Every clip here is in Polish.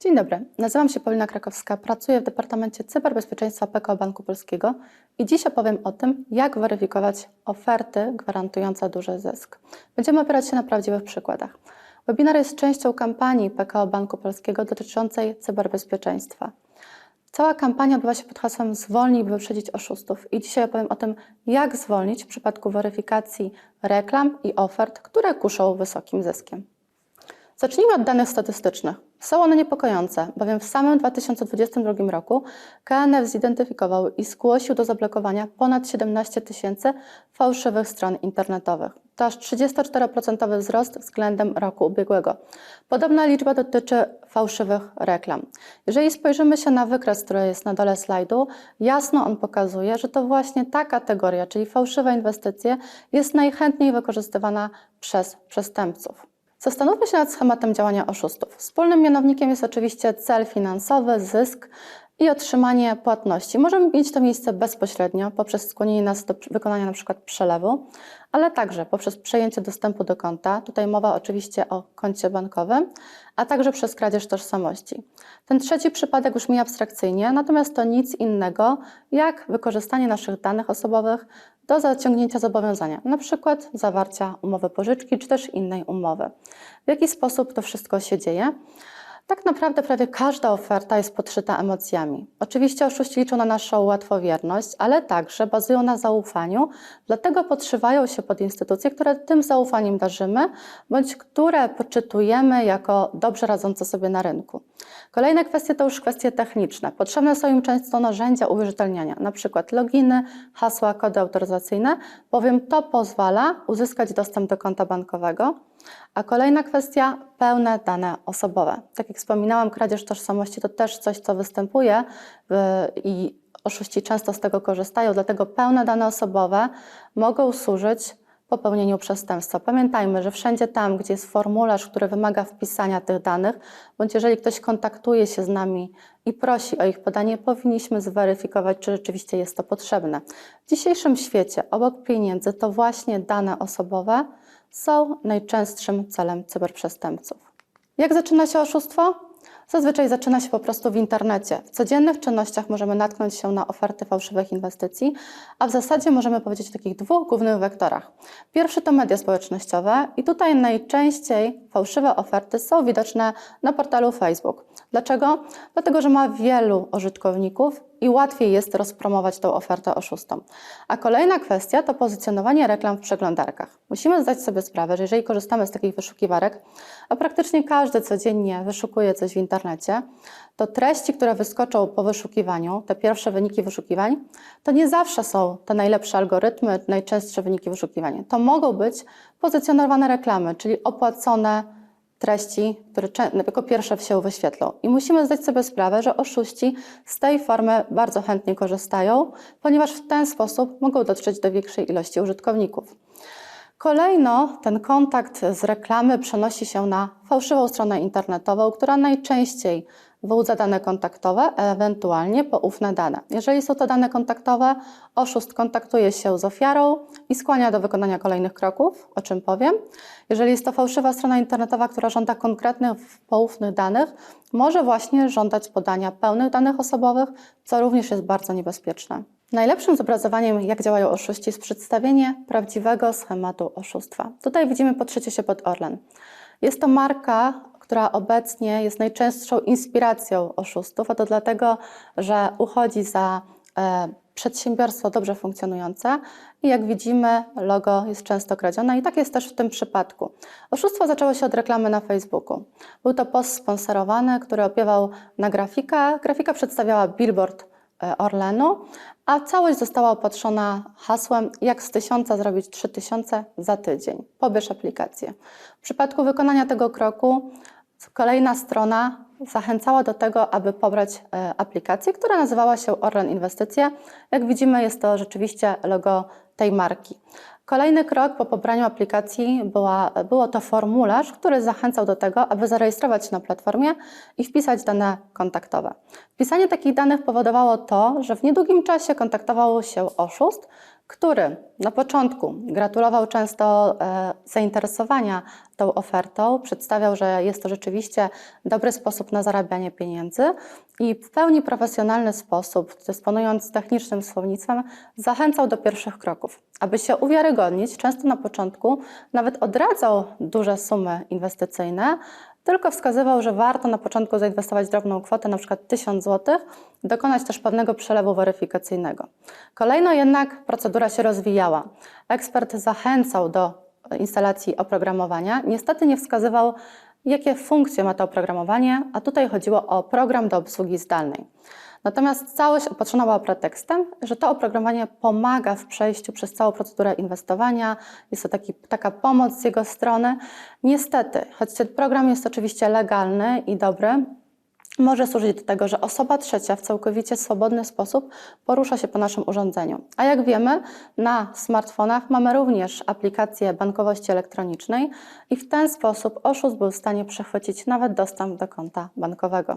Dzień dobry, nazywam się Paulina Krakowska, pracuję w Departamencie Cyberbezpieczeństwa PKO Banku Polskiego i dziś opowiem o tym, jak weryfikować oferty gwarantujące duży zysk. Będziemy opierać się na prawdziwych przykładach. Webinar jest częścią kampanii PKO Banku Polskiego dotyczącej cyberbezpieczeństwa. Cała kampania odbywa się pod hasłem Zwolnij, by wyprzedzić oszustów. I dzisiaj opowiem o tym, jak zwolnić w przypadku weryfikacji reklam i ofert, które kuszą wysokim zyskiem. Zacznijmy od danych statystycznych. Są one niepokojące, bowiem w samym 2022 roku KNF zidentyfikował i zgłosił do zablokowania ponad 17 tysięcy fałszywych stron internetowych. To aż 34% wzrost względem roku ubiegłego. Podobna liczba dotyczy fałszywych reklam. Jeżeli spojrzymy się na wykres, który jest na dole slajdu, jasno on pokazuje, że to właśnie ta kategoria, czyli fałszywe inwestycje, jest najchętniej wykorzystywana przez przestępców. Zastanówmy się nad schematem działania oszustów. Wspólnym mianownikiem jest oczywiście cel finansowy, zysk i otrzymanie płatności. Możemy mieć to miejsce bezpośrednio poprzez skłonienie nas do wykonania np. przelewu, ale także poprzez przejęcie dostępu do konta. Tutaj mowa oczywiście o koncie bankowym, a także przez kradzież tożsamości. Ten trzeci przypadek brzmi abstrakcyjnie, natomiast to nic innego jak wykorzystanie naszych danych osobowych do zaciągnięcia zobowiązania, przykład zawarcia umowy pożyczki czy też innej umowy. W jaki sposób to wszystko się dzieje? Tak naprawdę prawie każda oferta jest podszyta emocjami. Oczywiście oszuści liczą na naszą łatwowierność, ale także bazują na zaufaniu, dlatego podszywają się pod instytucje, które tym zaufaniem darzymy, bądź które poczytujemy jako dobrze radzące sobie na rynku. Kolejne kwestie to już kwestie techniczne. Potrzebne są im często narzędzia uwierzytelniania, np. loginy, hasła, kody autoryzacyjne, bowiem to pozwala uzyskać dostęp do konta bankowego. A kolejna kwestia, pełne dane osobowe. Tak jak wspominałam, kradzież tożsamości to też coś, co występuje i oszuści często z tego korzystają, dlatego pełne dane osobowe mogą służyć popełnieniu przestępstwa. Pamiętajmy, że wszędzie tam, gdzie jest formularz, który wymaga wpisania tych danych, bądź jeżeli ktoś kontaktuje się z nami i prosi o ich podanie, powinniśmy zweryfikować, czy rzeczywiście jest to potrzebne. W dzisiejszym świecie obok pieniędzy to właśnie dane osobowe są najczęstszym celem cyberprzestępców. Jak zaczyna się oszustwo? Zazwyczaj zaczyna się po prostu w internecie. W codziennych czynnościach możemy natknąć się na oferty fałszywych inwestycji, a w zasadzie możemy powiedzieć o takich dwóch głównych wektorach. Pierwszy to media społecznościowe i tutaj najczęściej fałszywe oferty są widoczne na portalu Facebook. Dlaczego? Dlatego, że ma wielu użytkowników i łatwiej jest rozpromować tą ofertę oszustom. A kolejna kwestia to pozycjonowanie reklam w przeglądarkach. Musimy zdać sobie sprawę, że jeżeli korzystamy z takich wyszukiwarek, a praktycznie każdy codziennie wyszukuje coś w internecie, to treści, które wyskoczą po wyszukiwaniu, te pierwsze wyniki wyszukiwań, to nie zawsze są te najlepsze algorytmy, najczęstsze wyniki wyszukiwania. To mogą być pozycjonowane reklamy, czyli opłacone treści, które jako pierwsze się wyświetlą. I musimy zdać sobie sprawę, że oszuści z tej formy bardzo chętnie korzystają, ponieważ w ten sposób mogą dotrzeć do większej ilości użytkowników. Kolejno ten kontakt z reklamy przenosi się na fałszywą stronę internetową, która najczęściej wyłudza dane kontaktowe, ewentualnie poufne dane. Jeżeli są to dane kontaktowe, oszust kontaktuje się z ofiarą i skłania do wykonania kolejnych kroków, o czym powiem. Jeżeli jest to fałszywa strona internetowa, która żąda konkretnych, poufnych danych, może właśnie żądać podania pełnych danych osobowych, co również jest bardzo niebezpieczne. Najlepszym zobrazowaniem, jak działają oszuści, jest przedstawienie prawdziwego schematu oszustwa. Tutaj widzimy podszycie się pod Orlen. Jest to marka, która obecnie jest najczęstszą inspiracją oszustów, a to dlatego, że uchodzi za e, przedsiębiorstwo dobrze funkcjonujące i jak widzimy, logo jest często kradzione i tak jest też w tym przypadku. Oszustwo zaczęło się od reklamy na Facebooku. Był to post sponsorowany, który opiewał na grafikę. Grafika przedstawiała billboard e, Orlenu, a całość została opatrzona hasłem jak z tysiąca zrobić trzy tysiące za tydzień. Pobierz aplikację. W przypadku wykonania tego kroku Kolejna strona zachęcała do tego, aby pobrać e, aplikację, która nazywała się Orlen Inwestycje. Jak widzimy, jest to rzeczywiście logo tej marki. Kolejny krok po pobraniu aplikacji była, było to formularz, który zachęcał do tego, aby zarejestrować się na platformie i wpisać dane kontaktowe. Wpisanie takich danych powodowało to, że w niedługim czasie kontaktował się oszust, który na początku gratulował często e, zainteresowania tą ofertą, przedstawiał, że jest to rzeczywiście dobry sposób na zarabianie pieniędzy i w pełni profesjonalny sposób, dysponując technicznym słownictwem, zachęcał do pierwszych kroków. Aby się uwiarygodnić, często na początku nawet odradzał duże sumy inwestycyjne, tylko wskazywał, że warto na początku zainwestować drobną kwotę, na przykład 1000 zł, dokonać też pewnego przelewu weryfikacyjnego. Kolejno jednak procedura się rozwijała. Ekspert zachęcał do instalacji oprogramowania, niestety nie wskazywał, jakie funkcje ma to oprogramowanie, a tutaj chodziło o program do obsługi zdalnej. Natomiast całość opatrzona była pretekstem, że to oprogramowanie pomaga w przejściu przez całą procedurę inwestowania, jest to taki, taka pomoc z jego strony. Niestety, choć ten program jest oczywiście legalny i dobry, może służyć do tego, że osoba trzecia w całkowicie swobodny sposób porusza się po naszym urządzeniu. A jak wiemy, na smartfonach mamy również aplikację bankowości elektronicznej i w ten sposób oszust był w stanie przechwycić nawet dostęp do konta bankowego.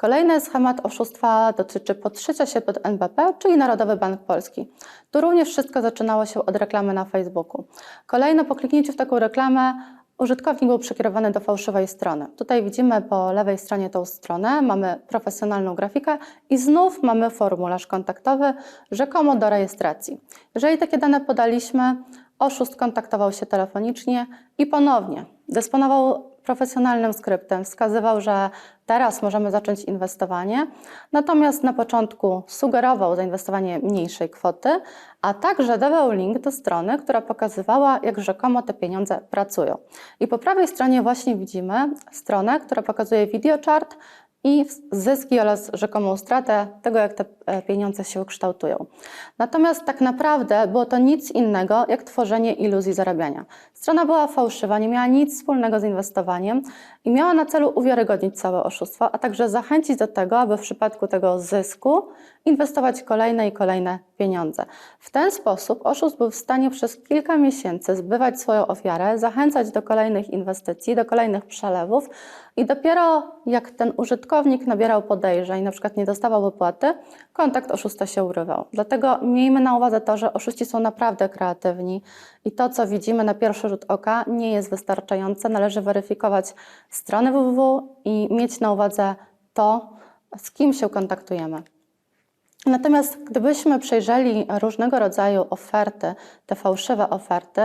Kolejny schemat oszustwa dotyczy podszycia się pod NBP, czyli Narodowy Bank Polski. Tu również wszystko zaczynało się od reklamy na Facebooku. Kolejno po kliknięciu w taką reklamę użytkownik był przekierowany do fałszywej strony. Tutaj widzimy po lewej stronie tą stronę, mamy profesjonalną grafikę i znów mamy formularz kontaktowy, rzekomo do rejestracji. Jeżeli takie dane podaliśmy, oszust kontaktował się telefonicznie i ponownie dysponował profesjonalnym skryptem, wskazywał, że teraz możemy zacząć inwestowanie, natomiast na początku sugerował zainwestowanie mniejszej kwoty, a także dawał link do strony, która pokazywała, jak rzekomo te pieniądze pracują. I po prawej stronie właśnie widzimy stronę, która pokazuje videochart, i zyski oraz rzekomą stratę tego, jak te e, pieniądze się kształtują. Natomiast tak naprawdę było to nic innego, jak tworzenie iluzji zarabiania. Strona była fałszywa, nie miała nic wspólnego z inwestowaniem i miała na celu uwiarygodnić całe oszustwo, a także zachęcić do tego, aby w przypadku tego zysku inwestować kolejne i kolejne pieniądze. W ten sposób oszust był w stanie przez kilka miesięcy zbywać swoją ofiarę, zachęcać do kolejnych inwestycji, do kolejnych przelewów i dopiero jak ten użytkownik nabierał podejrzeń, na przykład nie dostawał wypłaty, kontakt oszusta się urywał. Dlatego miejmy na uwadze to, że oszuści są naprawdę kreatywni i to, co widzimy na pierwszy rzut oka, nie jest wystarczające. Należy weryfikować strony www i mieć na uwadze to, z kim się kontaktujemy. Natomiast gdybyśmy przejrzeli różnego rodzaju oferty, te fałszywe oferty,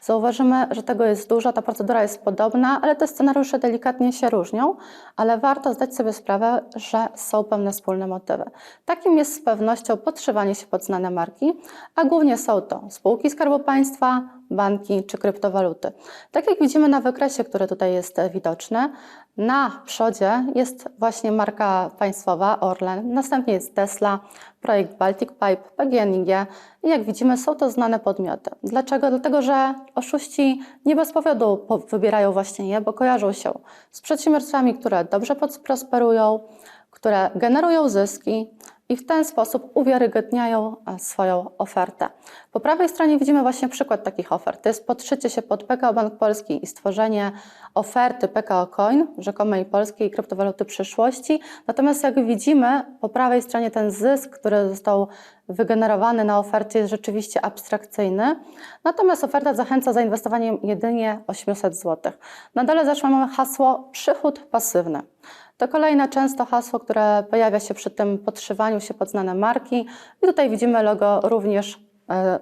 zauważymy, że tego jest dużo, ta procedura jest podobna, ale te scenariusze delikatnie się różnią, ale warto zdać sobie sprawę, że są pewne wspólne motywy. Takim jest z pewnością podszywanie się pod znane marki, a głównie są to spółki Skarbu Państwa, banki czy kryptowaluty. Tak jak widzimy na wykresie, który tutaj jest widoczny, na przodzie jest właśnie marka państwowa Orlen, następnie jest Tesla, projekt Baltic Pipe, PGNiG i jak widzimy są to znane podmioty. Dlaczego? Dlatego, że oszuści nie bez powodu wybierają właśnie je, bo kojarzą się z przedsiębiorstwami, które dobrze prosperują, które generują zyski, i w ten sposób uwiarygodniają e, swoją ofertę. Po prawej stronie widzimy właśnie przykład takich ofert. To jest podszycie się pod PKO Bank Polski i stworzenie oferty PKO Coin, rzekomej polskiej kryptowaluty przyszłości. Natomiast jak widzimy, po prawej stronie ten zysk, który został wygenerowany na ofercie jest rzeczywiście abstrakcyjny. Natomiast oferta zachęca zainwestowaniem jedynie 800 zł. Na dole zaszło mamy hasło przychód pasywny. To kolejne często hasło, które pojawia się przy tym podszywaniu się pod znane marki. I tutaj widzimy logo również e,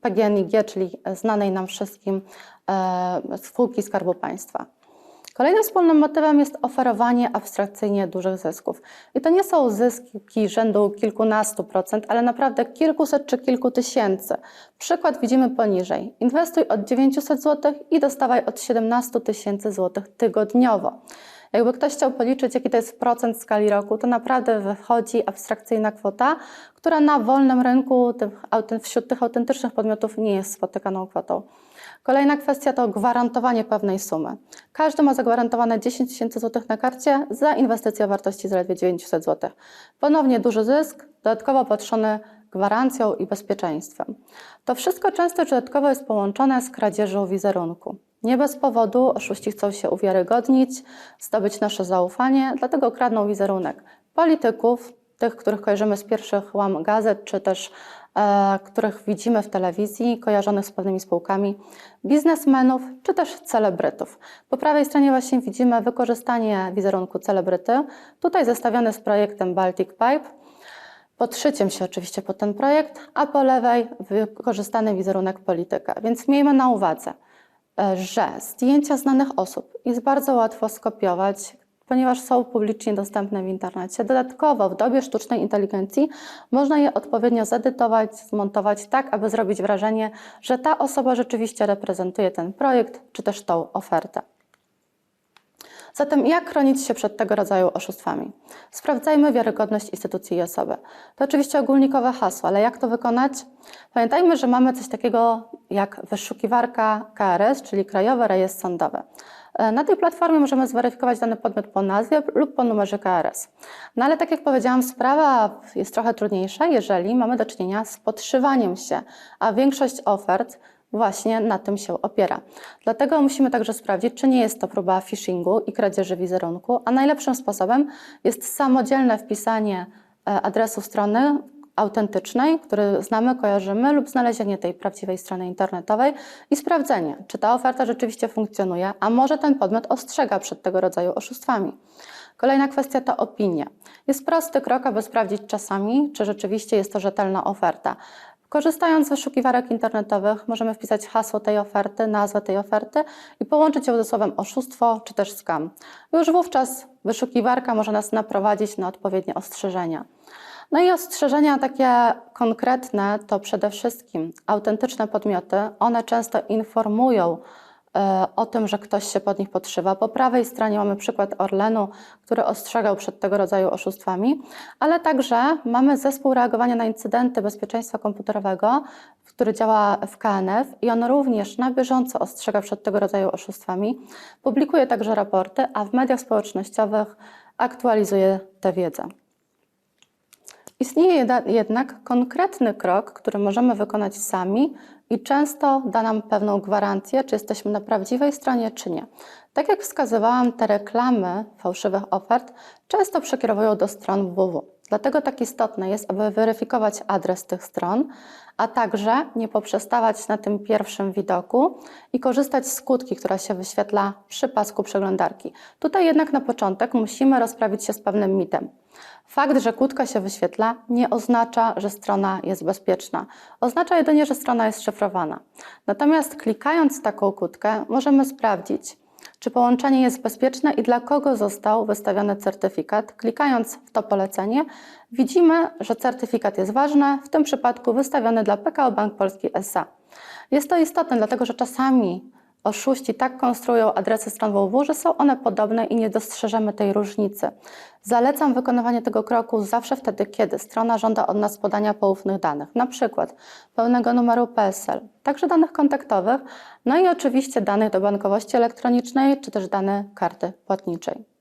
PGNiG, czyli znanej nam wszystkim e, spółki Skarbu Państwa. Kolejnym wspólnym motywem jest oferowanie abstrakcyjnie dużych zysków. I to nie są zyski rzędu kilkunastu procent, ale naprawdę kilkuset czy kilku tysięcy. Przykład widzimy poniżej. Inwestuj od 900 zł i dostawaj od 17 tysięcy złotych tygodniowo. Jakby ktoś chciał policzyć, jaki to jest procent w skali roku, to naprawdę wychodzi abstrakcyjna kwota, która na wolnym rynku wśród tych autentycznych podmiotów nie jest spotykaną kwotą. Kolejna kwestia to gwarantowanie pewnej sumy. Każdy ma zagwarantowane 10 tysięcy złotych na karcie za inwestycję o wartości zaledwie 900 zł. Ponownie duży zysk, dodatkowo patrzony gwarancją i bezpieczeństwem. To wszystko często dodatkowo jest połączone z kradzieżą wizerunku. Nie bez powodu oszuści chcą się uwiarygodnić, zdobyć nasze zaufanie, dlatego kradną wizerunek polityków, tych, których kojarzymy z pierwszych łam gazet, czy też e, których widzimy w telewizji, kojarzonych z pewnymi spółkami, biznesmenów, czy też celebrytów. Po prawej stronie właśnie widzimy wykorzystanie wizerunku celebryty, tutaj zestawione z projektem Baltic Pipe, podszyciem się oczywiście pod ten projekt, a po lewej wykorzystany wizerunek polityka. Więc miejmy na uwadze, że zdjęcia znanych osób jest bardzo łatwo skopiować, ponieważ są publicznie dostępne w internecie. Dodatkowo w dobie sztucznej inteligencji można je odpowiednio zedytować, zmontować tak, aby zrobić wrażenie, że ta osoba rzeczywiście reprezentuje ten projekt czy też tą ofertę. Zatem jak chronić się przed tego rodzaju oszustwami? Sprawdzajmy wiarygodność instytucji i osoby. To oczywiście ogólnikowe hasło, ale jak to wykonać? Pamiętajmy, że mamy coś takiego jak wyszukiwarka KRS, czyli Krajowy Rejestr Sądowy. E, Na tej platformie możemy zweryfikować dany podmiot po nazwie lub po numerze KRS. No ale tak jak powiedziałam, sprawa jest trochę trudniejsza, jeżeli mamy do czynienia z podszywaniem się, a większość ofert właśnie na tym się opiera. Dlatego musimy także sprawdzić, czy nie jest to próba phishingu i kradzieży wizerunku, a najlepszym sposobem jest samodzielne wpisanie e, adresu strony autentycznej, który znamy, kojarzymy, lub znalezienie tej prawdziwej strony internetowej i sprawdzenie, czy ta oferta rzeczywiście funkcjonuje, a może ten podmiot ostrzega przed tego rodzaju oszustwami. Kolejna kwestia to opinia. Jest prosty krok, aby sprawdzić czasami, czy rzeczywiście jest to rzetelna oferta. Korzystając z wyszukiwarek internetowych, możemy wpisać hasło tej oferty, nazwę tej oferty i połączyć ją ze słowem oszustwo czy też scam. Już wówczas wyszukiwarka może nas naprowadzić na odpowiednie ostrzeżenia. No i ostrzeżenia takie konkretne to przede wszystkim autentyczne podmioty. One często informują o tym, że ktoś się pod nich podszywa. Po prawej stronie mamy przykład Orlenu, który ostrzegał przed tego rodzaju oszustwami, ale także mamy zespół reagowania na incydenty bezpieczeństwa komputerowego, który działa w KNF i on również na bieżąco ostrzega przed tego rodzaju oszustwami. Publikuje także raporty, a w mediach społecznościowych aktualizuje tę wiedzę. Istnieje jednak konkretny krok, który możemy wykonać sami i często da nam pewną gwarancję, czy jesteśmy na prawdziwej stronie, czy nie. Tak jak wskazywałam, te reklamy fałszywych ofert często przekierowują do stron www. Dlatego tak istotne jest, aby weryfikować adres tych stron, a także nie poprzestawać na tym pierwszym widoku i korzystać z skutki, która się wyświetla przy pasku przeglądarki. Tutaj jednak na początek musimy rozprawić się z pewnym mitem. Fakt, że kłódka się wyświetla, nie oznacza, że strona jest bezpieczna. Oznacza jedynie, że strona jest szyfrowana. Natomiast klikając taką kłódkę, możemy sprawdzić, czy połączenie jest bezpieczne i dla kogo został wystawiony certyfikat. Klikając w to polecenie, widzimy, że certyfikat jest ważny, w tym przypadku wystawiony dla PKO Bank Polski SA. Jest to istotne, dlatego że czasami Oszuści tak konstruują adresy stron www, że są one podobne i nie dostrzeżemy tej różnicy. Zalecam wykonywanie tego kroku zawsze wtedy, kiedy strona żąda od nas podania poufnych danych, przykład pełnego numeru PESEL, także danych kontaktowych, no i oczywiście danych do bankowości elektronicznej, czy też dane karty płatniczej.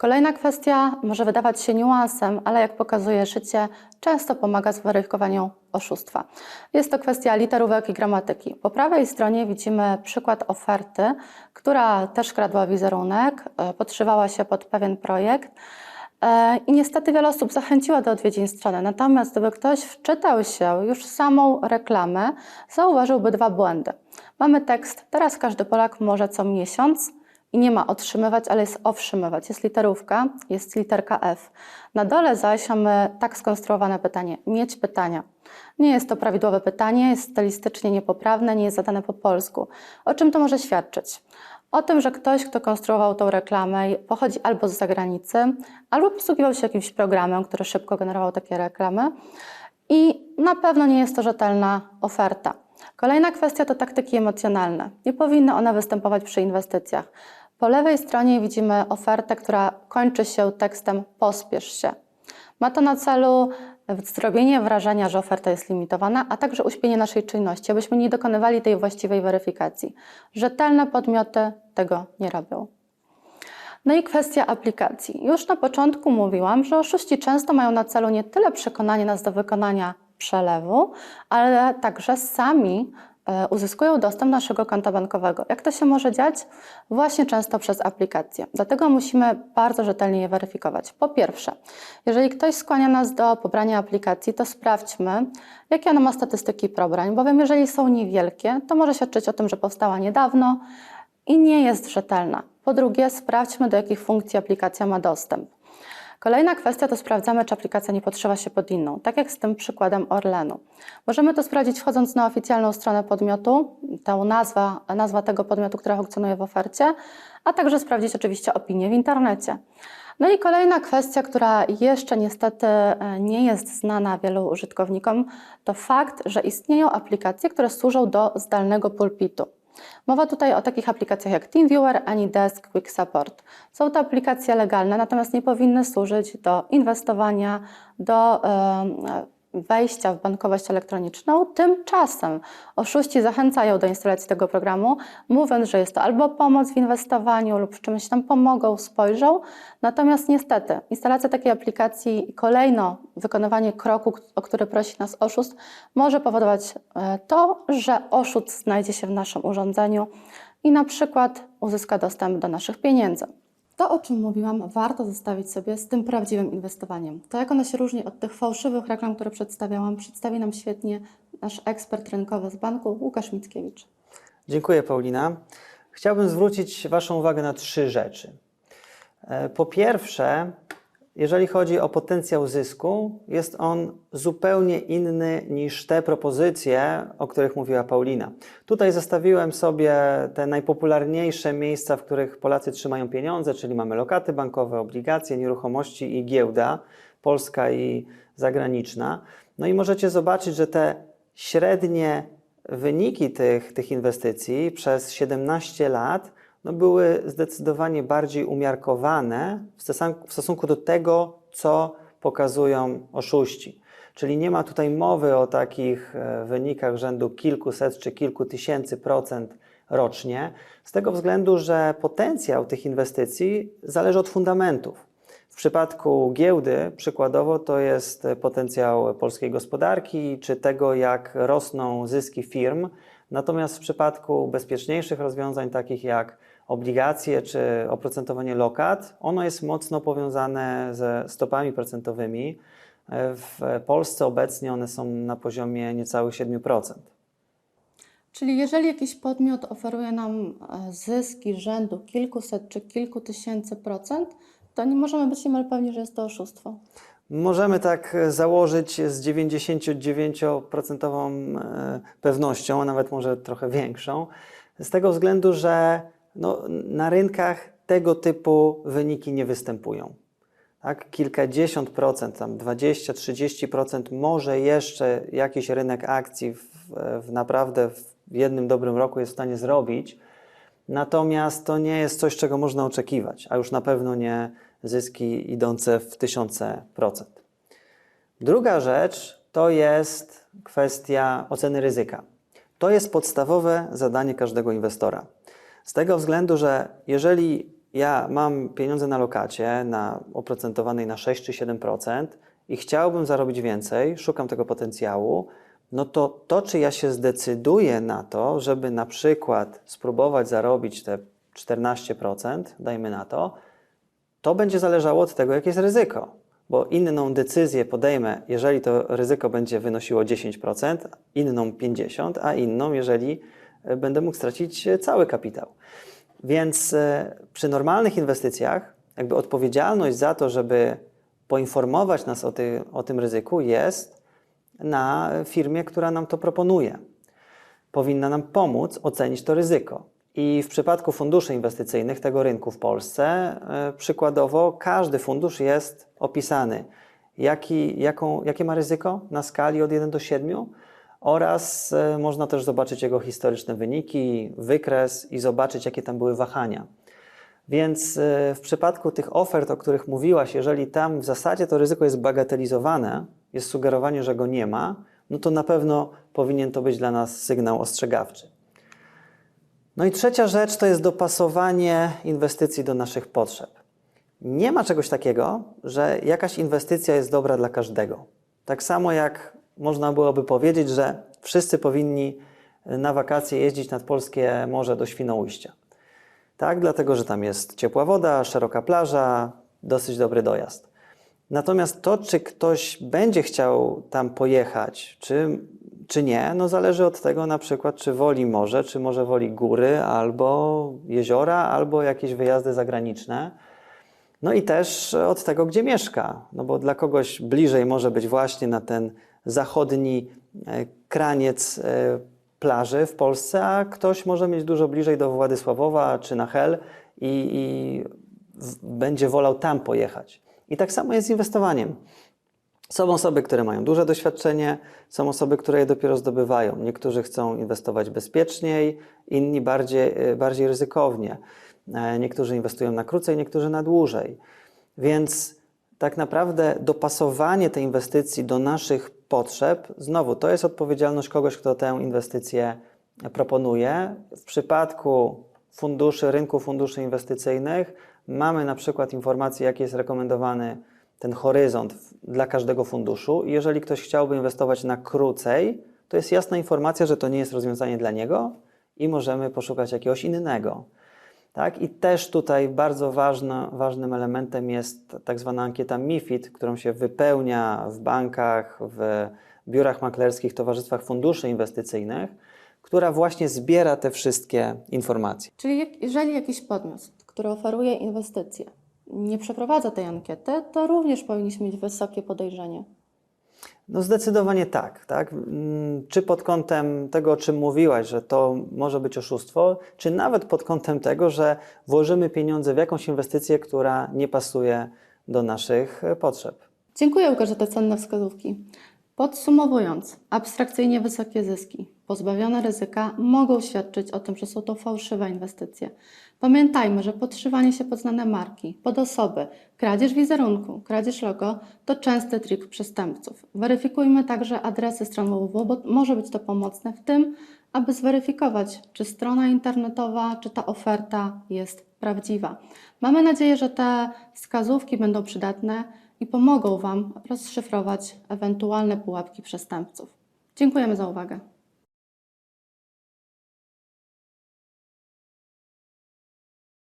Kolejna kwestia może wydawać się niuansem, ale jak pokazuje życie, często pomaga w zweryfikowaniu oszustwa. Jest to kwestia literówek i gramatyki. Po prawej stronie widzimy przykład oferty, która też kradła wizerunek, e, podszywała się pod pewien projekt. E, I niestety wiele osób zachęciła do odwiedzin strony. Natomiast gdyby ktoś wczytał się już w samą reklamę, zauważyłby dwa błędy. Mamy tekst, teraz każdy Polak może co miesiąc i nie ma otrzymywać, ale jest owszymywać. Jest literówka, jest literka F. Na dole zaś mamy tak skonstruowane pytanie, mieć pytania. Nie jest to prawidłowe pytanie, jest stylistycznie niepoprawne, nie jest zadane po polsku. O czym to może świadczyć? O tym, że ktoś, kto konstruował tą reklamę, pochodzi albo z zagranicy, albo posługiwał się jakimś programem, który szybko generował takie reklamy i na pewno nie jest to rzetelna oferta. Kolejna kwestia to taktyki emocjonalne. Nie powinny one występować przy inwestycjach. Po lewej stronie widzimy ofertę, która kończy się tekstem pospiesz się. Ma to na celu zrobienie wrażenia, że oferta jest limitowana, a także uśpienie naszej czujności, abyśmy nie dokonywali tej właściwej weryfikacji. Rzetelne podmioty tego nie robią. No i kwestia aplikacji. Już na początku mówiłam, że oszuści często mają na celu nie tyle przekonanie nas do wykonania przelewu, ale także sami uzyskują dostęp do naszego konta bankowego. Jak to się może dziać? Właśnie często przez aplikację. Dlatego musimy bardzo rzetelnie je weryfikować. Po pierwsze, jeżeli ktoś skłania nas do pobrania aplikacji, to sprawdźmy, jakie ona ma statystyki pobrań, bowiem jeżeli są niewielkie, to może świadczyć o tym, że powstała niedawno i nie jest rzetelna. Po drugie, sprawdźmy, do jakich funkcji aplikacja ma dostęp. Kolejna kwestia to sprawdzamy, czy aplikacja nie podszywa się pod inną, tak jak z tym przykładem Orlenu. Możemy to sprawdzić wchodząc na oficjalną stronę podmiotu, tę nazwa, nazwa tego podmiotu, która funkcjonuje w ofercie, a także sprawdzić oczywiście opinie w internecie. No i kolejna kwestia, która jeszcze niestety e, nie jest znana wielu użytkownikom, to fakt, że istnieją aplikacje, które służą do zdalnego pulpitu. Mowa tutaj o takich aplikacjach jak TeamViewer, AnyDesk, Quick Support. Są to aplikacje legalne, natomiast nie powinny służyć do inwestowania, do wejścia w bankowość elektroniczną. Tymczasem oszuści zachęcają do instalacji tego programu, mówiąc, że jest to albo pomoc w inwestowaniu lub w czymś tam pomogą, spojrzą. Natomiast niestety instalacja takiej aplikacji i kolejno wykonywanie kroku, o który prosi nas oszust, może powodować e, to, że oszust znajdzie się w naszym urządzeniu i na przykład uzyska dostęp do naszych pieniędzy. To, o czym mówiłam, warto zostawić sobie z tym prawdziwym inwestowaniem. To, jak ono się różni od tych fałszywych reklam, które przedstawiałam, przedstawi nam świetnie nasz ekspert rynkowy z banku, Łukasz Mickiewicz. Dziękuję, Paulina. Chciałbym zwrócić Waszą uwagę na trzy rzeczy. E, po pierwsze, jeżeli chodzi o potencjał zysku, jest on zupełnie inny niż te propozycje, o których mówiła Paulina. Tutaj zestawiłem sobie te najpopularniejsze miejsca, w których Polacy trzymają pieniądze, czyli mamy lokaty bankowe, obligacje, nieruchomości i giełda, polska i zagraniczna. No i możecie zobaczyć, że te średnie wyniki tych, tych inwestycji przez 17 lat no były zdecydowanie bardziej umiarkowane w stosunku, w stosunku do tego, co pokazują oszuści. Czyli nie ma tutaj mowy o takich e, wynikach rzędu kilkuset czy kilku tysięcy procent rocznie, z tego względu, że potencjał tych inwestycji zależy od fundamentów. W przypadku giełdy, przykładowo, to jest potencjał polskiej gospodarki czy tego, jak rosną zyski firm. Natomiast w przypadku bezpieczniejszych rozwiązań, takich jak obligacje czy oprocentowanie lokat, ono jest mocno powiązane ze stopami procentowymi. W Polsce obecnie one są na poziomie niecałych 7%. Czyli jeżeli jakiś podmiot oferuje nam e, zyski rzędu kilkuset czy kilku tysięcy procent, to nie możemy być niemal pewni, że jest to oszustwo. Możemy tak założyć z 99% e, pewnością, a nawet może trochę większą, z tego względu, że no, na rynkach tego typu wyniki nie występują. Tak? Kilkadziesiąt procent, tam 20-30% może jeszcze jakiś rynek akcji w, w naprawdę w jednym dobrym roku jest w stanie zrobić, natomiast to nie jest coś, czego można oczekiwać, a już na pewno nie zyski idące w tysiące procent. Druga rzecz to jest kwestia oceny ryzyka. To jest podstawowe zadanie każdego inwestora. Z tego względu, że jeżeli ja mam pieniądze na lokacie, na oprocentowanej na 6 czy 7% i chciałbym zarobić więcej, szukam tego potencjału, no to to, czy ja się zdecyduję na to, żeby na przykład spróbować zarobić te 14%, dajmy na to, to będzie zależało od tego, jakie jest ryzyko. Bo inną decyzję podejmę, jeżeli to ryzyko będzie wynosiło 10%, inną 50%, a inną, jeżeli będę mógł stracić e, cały kapitał. Więc e, przy normalnych inwestycjach, jakby odpowiedzialność za to, żeby poinformować nas o, ty, o tym ryzyku, jest na firmie, która nam to proponuje. Powinna nam pomóc ocenić to ryzyko. I w przypadku funduszy inwestycyjnych tego rynku w Polsce, e, przykładowo, każdy fundusz jest opisany, jaki, jaką, jakie ma ryzyko na skali od 1 do 7 oraz e, można też zobaczyć jego historyczne wyniki, wykres i zobaczyć, jakie tam były wahania. Więc e, w przypadku tych ofert, o których mówiłaś, jeżeli tam w zasadzie to ryzyko jest bagatelizowane, jest sugerowanie, że go nie ma, no to na pewno powinien to być dla nas sygnał ostrzegawczy. No i trzecia rzecz to jest dopasowanie inwestycji do naszych potrzeb. Nie ma czegoś takiego, że jakaś inwestycja jest dobra dla każdego. Tak samo jak można byłoby powiedzieć, że wszyscy powinni na wakacje jeździć nad polskie morze do Świnoujścia. Tak, dlatego że tam jest ciepła woda, szeroka plaża, dosyć dobry dojazd. Natomiast to, czy ktoś będzie chciał tam pojechać, czy, czy nie, no zależy od tego na przykład, czy woli morze, czy może woli góry, albo jeziora, albo jakieś wyjazdy zagraniczne. No i też od tego, gdzie mieszka. No bo dla kogoś bliżej może być właśnie na ten zachodni e, kraniec e, plaży w Polsce, a ktoś może mieć dużo bliżej do Władysławowa czy na Hel i, i będzie wolał tam pojechać. I tak samo jest z inwestowaniem. Są osoby, które mają duże doświadczenie, są osoby, które je dopiero zdobywają. Niektórzy chcą inwestować bezpieczniej, inni bardziej, e, bardziej ryzykownie. Niektórzy inwestują na krócej, niektórzy na dłużej. Więc tak naprawdę dopasowanie tej inwestycji do naszych potrzeb, znowu to jest odpowiedzialność kogoś, kto tę inwestycję proponuje. W przypadku funduszy, rynku funduszy inwestycyjnych mamy na przykład informację, jaki jest rekomendowany ten horyzont dla każdego funduszu. I jeżeli ktoś chciałby inwestować na krócej, to jest jasna informacja, że to nie jest rozwiązanie dla niego i możemy poszukać jakiegoś innego. Tak? I też tutaj bardzo ważnym elementem jest tak zwana ankieta MIFID, którą się wypełnia w bankach, w biurach maklerskich, towarzystwach funduszy inwestycyjnych, która właśnie zbiera te wszystkie informacje. Czyli jeżeli jakiś podmiot, który oferuje inwestycje, nie przeprowadza tej ankiety, to również powinniśmy mieć wysokie podejrzenie. No zdecydowanie tak, tak. Mm, Czy pod kątem tego, o czym mówiłaś, że to może być oszustwo, czy nawet pod kątem tego, że włożymy pieniądze w jakąś inwestycję, która nie pasuje do naszych e, potrzeb. Dziękuję Łukasz za te cenne wskazówki. Podsumowując, abstrakcyjnie wysokie zyski, pozbawione ryzyka, mogą świadczyć o tym, że są to fałszywe inwestycje. Pamiętajmy, że podszywanie się pod znane marki, pod osoby, kradzież wizerunku, kradzież logo to częsty trik przestępców. Weryfikujmy także adresy stron www, bo może być to pomocne w tym, aby zweryfikować, czy strona internetowa, czy ta oferta jest prawdziwa. Mamy nadzieję, że te wskazówki będą przydatne i pomogą Wam rozszyfrować ewentualne pułapki przestępców. Dziękujemy za uwagę.